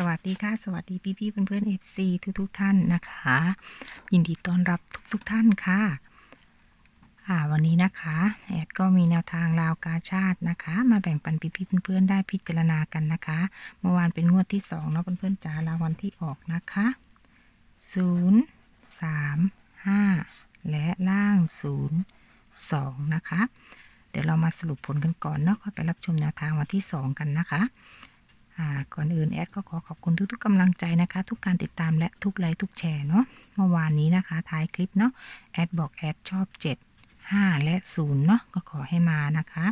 สวัสดีค่ะ สวัสดีพี่พี่ๆเพื่อนเพื่อนเอฟซีทุกทุกท่านนะคะ ยินดีต้อนรับทุกทุกท่านค่ะอ่าวันนี้นะคะแอดก็มีแนวทางราวกาชาตินะคะ มาแบ่งปันพี่พี่ๆเพื่อนๆได้พิจารณากันนะคะ เมื่อวานเป็นงวดที่สองเนาะเพื่อนๆจ๋าราวัลที่ออกนะคะศูนย์สามห้าและล่างศูนย์สองนะคะ เดี๋ยวเรามาสรุปผลกันก่อนเนาะก็ไปรับชมแนวทางวันที่สองกันนะคะ ก่อนอื่นแอดก็ขอขอบคุณทุก ๆกำลังใจนะคะ ทุกการติดตามและทุกไลค์ทุกแชร์เนาะเมื่อวานนี้นะคะ ท้ายคลิปเนาะแอดบอกแอดชอบ 7 5 และ0เนาะก็ขอให้มานะคะ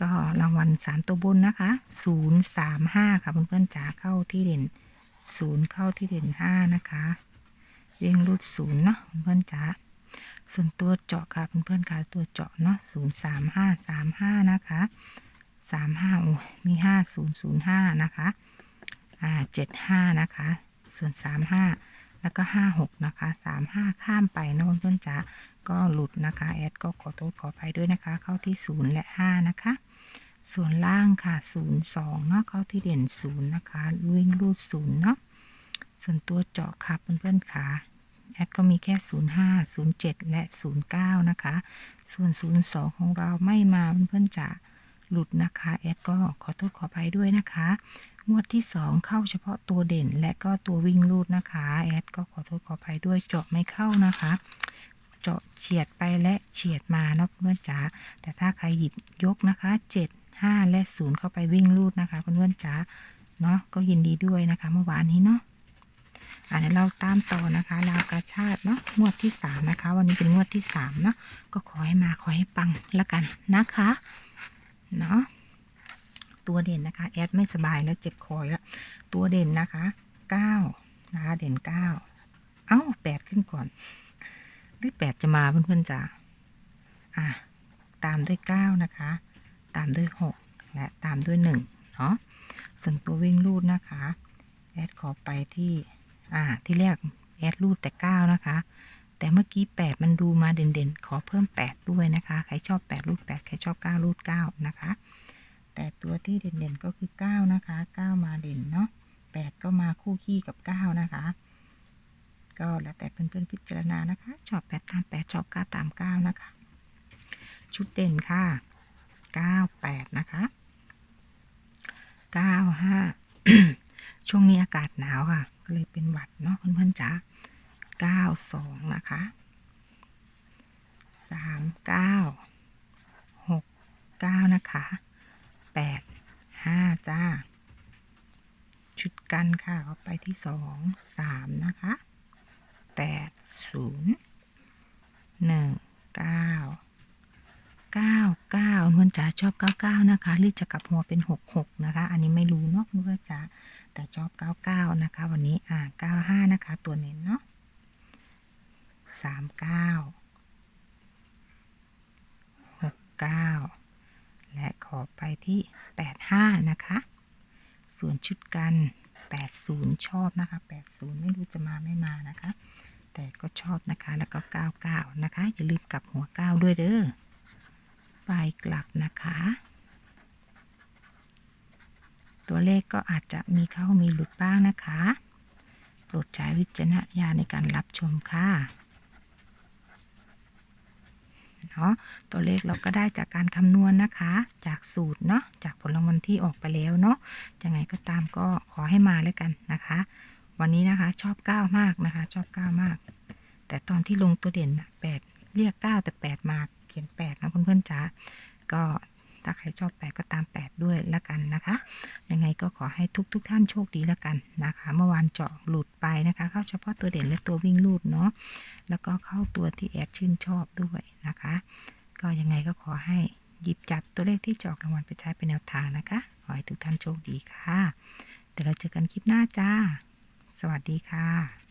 ก็รางวัล 3 ตัวบนนะคะ 0 3 5 ค่ะเพื่อนๆจ๋าเข้าที่เด่น 0 เข้าที่เด่น 5 นะคะเรียงรูด0เนาะเพื่อนๆจ๋าส่วนตัวเจาะค่ะเพื่อนๆค่ะตัวเจาะเนาะ0 3 5 3 5 นะคะ สามห้าโอ้มีห้าศูนย์ศูนย์ห้านะคะ อ่าเจ็ดห้านะคะ ส่วนสามห้าแล้วก็ห้าหกนะคะสามห้าข้ามไปนะเพื่อนจ๋าก็หลุดนะคะ แอดก็ขอโทษขออภัยด้วยนะคะ เข้าที่ศูนย์และห้านะคะ ส่วนล่างค่ะศูนย์สองเนาะเข้าที่เด่นศูนย์นะคะวิ่งรูดศูนย์เนาะส่วนตัวเจาะค่ะเพื่อนๆค่ะแอดก็มีแค่ 05 07 และ 09 นะคะ ส่วน 02 ของเราไม่มาเพื่อนๆจ๋า หลุดนะคะแอดก็ขอโทษขออภัยด้วยนะคะ งวดที่ 2 เข้าเฉพาะตัวเด่น และก็ตัววิ่งรูดนะคะแอดก็ขอโทษขออภัยด้วยเจาะไม่เข้านะคะ เจาะเฉียดไปและเฉียดมาเนาะเพื่อนจ๋าแต่ถ้าใครหยิบยกนะคะ 7 5 และ 0 เข้าไปวิ่งรูดนะคะเพื่อนจ๋าเนาะก็ยินดีด้วยนะคะเมื่อวานนี้เนาะอ่าเดี๋ยวเราตามต่อนะคะราวกาชาติเนาะงวดที่สามนะคะ วันนี้เป็นงวดที่สามเนาะก็ขอให้มาขอให้ปังละกันนะคะ เนาะตัวเด่นนะคะ แอดไม่สบายแล้วเจ็บคอแล้ว ตัวเด่นนะคะเก้านะคะ เด่นเก้าเอ้าแปดขึ้นก่อน หรือแปดจะมาเพื่อนๆจ๋าอะตามด้วยเก้านะคะ ตามด้วยหกและตามด้วยหนึ่งเนาะส่วนตัววิ่งรูดนะคะ แอดขอไปที่ อ่า ที่แรกแอดรูดแต่เก้านะคะ แต่เมื่อกี้แปดมันดูมาเด่นๆ ขอเพิ่มแปดด้วยนะคะ ใครชอบแปดรูดแปดใครชอบเก้ารูดเก้านะคะ แต่ตัวที่เด่นๆก็คือเก้านะคะเก้ามาเด่นเนาะแปดก็มาคู่ขี้กับเก้านะคะ ก็แล้วแต่เพื่อนๆพิจารณานะคะ ชอบแปดตามแปดชอบเก้าตามเก้านะคะ ชุดเด่นค่ะเก้าแปดนะคะเก้าห้าช่วงนี้อากาศหนาวค่ะ ก็เลยเป็นหวัดเนาะเพื่อนๆจ๋า เก้าสองนะคะสามเก้าหกเก้านะคะแปดห้าจ้า ชุดกันค่ะเอาไปที่สองสามนะคะแปดศูนย์หนึ่งเก้าเก้าเก้าเพื่อนจ๋าชอบเก้าเก้านะคะ หรือจะกลับหัวเป็นหกหกนะคะ อันนี้ไม่รู้เนาะเพื่อนจ๋าแต่ชอบ99นะคะ วันนี้อ่า95นะคะ ตัวเน้นเนาะ 39 69และขอไปที่85นะคะ ส่วนชุดกัน80ชอบนะคะ80ไม่รู้จะมาไม่มานะคะ แต่ก็ชอบนะคะแล้วก็99นะคะ อย่าลืมกลับหัว9ด้วยเด้อไปกลับนะคะ ตัวเลขก็อาจจะมีเข้ามีหลุดบ้างนะคะ โปรดใช้วิจารณญาณในการรับชมค่ะ เนาะตัวเลขเราก็ได้จากการคำนวณนะคะ จากสูตรเนาะจากผลรางวัลที่ออกไปแล้วเนาะยังไงก็ตามก็ขอให้มาแล้วกันนะคะ วันนี้นะคะชอบ9มากนะคะ ชอบ9มาก แต่ตอนที่ลงตัวเด่นแปดเรียก9แต่8มาเขียน8นะเพื่อนๆจ๋าก็ถ้าใครชอบ8ก็ตาม8ด้วยละกันนะคะ ให้ทุกทุกท่านโชคดีแล้วกันนะคะ เมื่อวานเจาะหลุดไปนะคะ เข้าเฉพาะตัวเด่นและตัววิ่งลูดเนาะแล้วก็เข้าตัวที่แอดชื่นชอบด้วยนะคะ ก็ยังไงก็ขอให้หยิบจับตัวเลขที่จะอกรางวัลไปใช้เป็นแนวทางนะคะ ขอให้ทุกท่านโชคดีค่ะเดี๋ยวเราเจอกันคลิปหน้าจ้า สวัสดีค่ะ